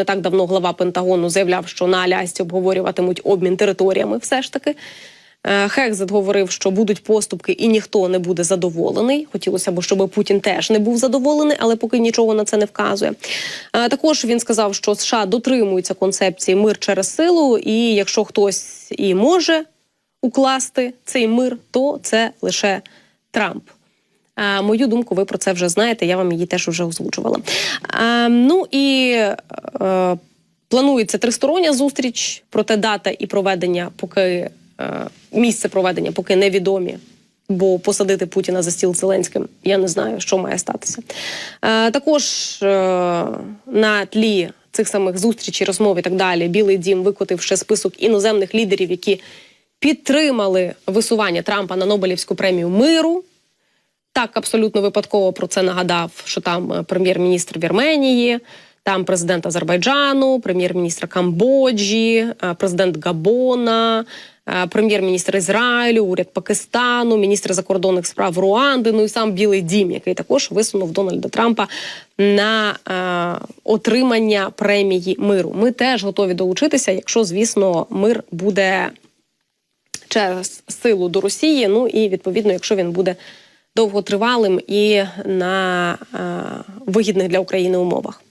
Не так давно глава Пентагону заявляв, що на Алясці обговорюватимуть обмін територіями. Все ж таки. Е, Хекзет говорив, що будуть поступки і ніхто не буде задоволений. Хотілося б, щоб Путін теж не був задоволений, але поки нічого на це не вказує. Е, Також він сказав, що США дотримуються концепції мир через силу, і якщо хтось і може укласти цей мир, то це лише Трамп. Мою думку, ви про це вже знаєте. Я вам її теж вже озвучувала. Ну і е, планується тристороння зустріч, проте дата і проведення поки е, місце проведення поки невідомі. Бо посадити Путіна за стіл Зеленським я не знаю, що має статися. Е, також на тлі цих самих зустрічей, розмов і так далі, Білий Дім викотив ще список іноземних лідерів, які підтримали висування Трампа на Нобелівську премію миру. Так, абсолютно випадково про це нагадав, що там е, прем'єр-міністр Вірменії, там президент Азербайджану, прем'єр-міністр Камбоджі, е, президент Габона, е, прем'єр-міністр Ізраїлю, уряд Пакистану, міністр закордонних справ Руанди, ну і сам Білий Дім, який також висунув Дональда Трампа на е, отримання премії миру. Ми теж готові долучитися, якщо, звісно, мир буде через силу до Росії. Ну і відповідно, якщо він буде довготривалим і на е, вигідних для України умовах.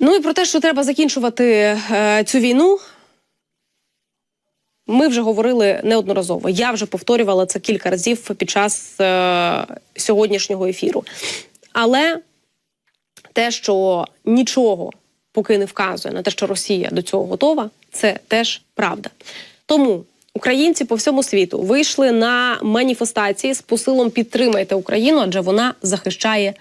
Ну і про те, що треба закінчувати е, цю війну. Ми вже говорили неодноразово. Я вже повторювала це кілька разів під час е, сьогоднішнього ефіру. Але те, що нічого поки не вказує на те, що Росія до цього готова, це теж правда. Тому українці по всьому світу вийшли на маніфестації з посилом підтримайте Україну, адже вона захищає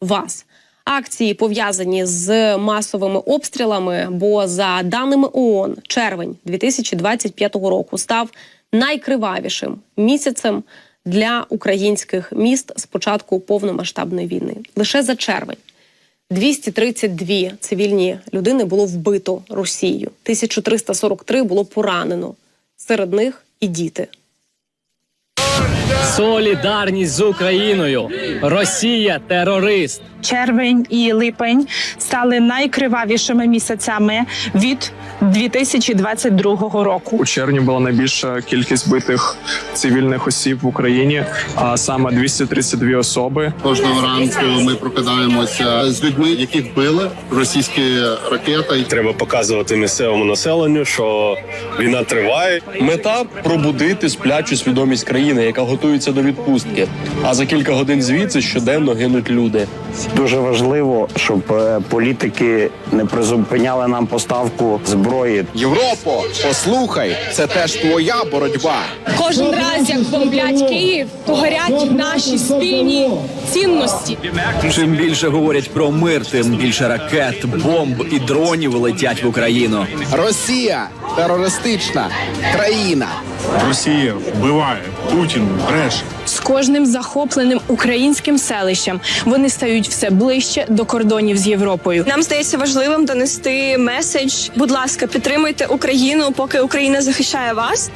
вас. Акції пов'язані з масовими обстрілами. Бо за даними ООН, червень 2025 року став найкривавішим місяцем для українських міст з початку повномасштабної війни. Лише за червень 232 цивільні людини було вбито Росією, 1343 було поранено. Серед них і діти. Солідарність з Україною. Росія терорист. червень і липень стали найкривавішими місяцями від 2022 року. У червні була найбільша кількість битих цивільних осіб в Україні, а саме 232 особи. Кожного ранку ми прокидаємося з людьми, яких били російські ракети. Треба показувати місцевому населенню, що війна триває. Мета пробудити сплячу свідомість країни, яка готується до відпустки. А за кілька годин звідси щоденно гинуть люди. Дуже важливо, щоб е, політики не призупиняли нам поставку зброї. Європо, послухай, це теж твоя боротьба. Кожен раз, як бомблять Київ, то горять наші спільні цінності. Чим більше говорять про мир, тим більше ракет, бомб і дронів летять в Україну. Росія терористична країна. Росія вбиває Путін бреше. З кожним захопленим українським селищем вони стають все ближче до кордонів з Європою. Нам здається важливим донести меседж. Будь ласка, підтримуйте Україну, поки Україна захищає вас.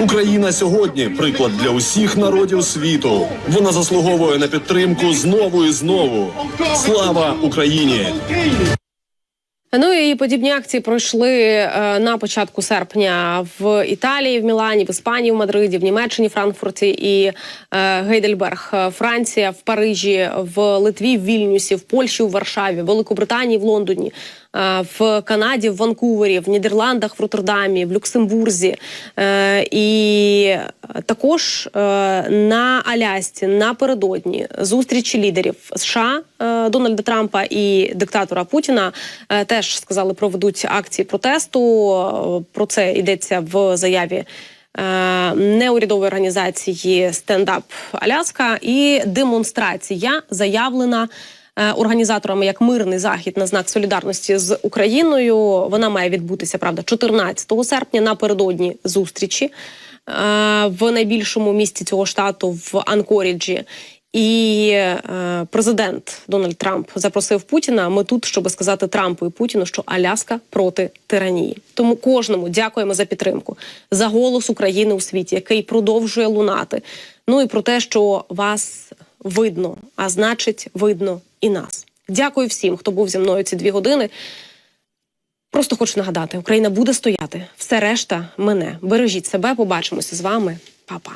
Україна сьогодні приклад для усіх народів світу. Вона заслуговує на підтримку знову і знову. Слава Україні! Ну і подібні акції пройшли е, на початку серпня в Італії, в Мілані, в Іспанії, в Мадриді, в Німеччині, Франкфурті і е, Гейдельберг, Франція, в Парижі, в Литві, в Вільнюсі, в Польщі, в Варшаві, в Великобританії, в Лондоні, е, в Канаді, в Ванкувері, в Нідерландах, в Роттердамі, в Люксембурзі. І також е, на Алясці напередодні зустрічі лідерів США е, Дональда Трампа і диктатора Путіна е, теж сказали, проведуть акції протесту. Про це йдеться в заяві. Неурядової організації Стендап Аляска і демонстрація заявлена організаторами як мирний захід на знак солідарності з Україною. Вона має відбутися правда 14 серпня напередодні зустрічі в найбільшому місті цього штату в Анкоріджі. І е, президент Дональд Трамп запросив Путіна. Ми тут, щоб сказати Трампу і Путіну, що Аляска проти тиранії. Тому кожному дякуємо за підтримку, за голос України у світі, який продовжує лунати. Ну і про те, що вас видно, а значить, видно і нас. Дякую всім, хто був зі мною ці дві години. Просто хочу нагадати: Україна буде стояти. Все решта мене. Бережіть себе. Побачимося з вами. Па-па.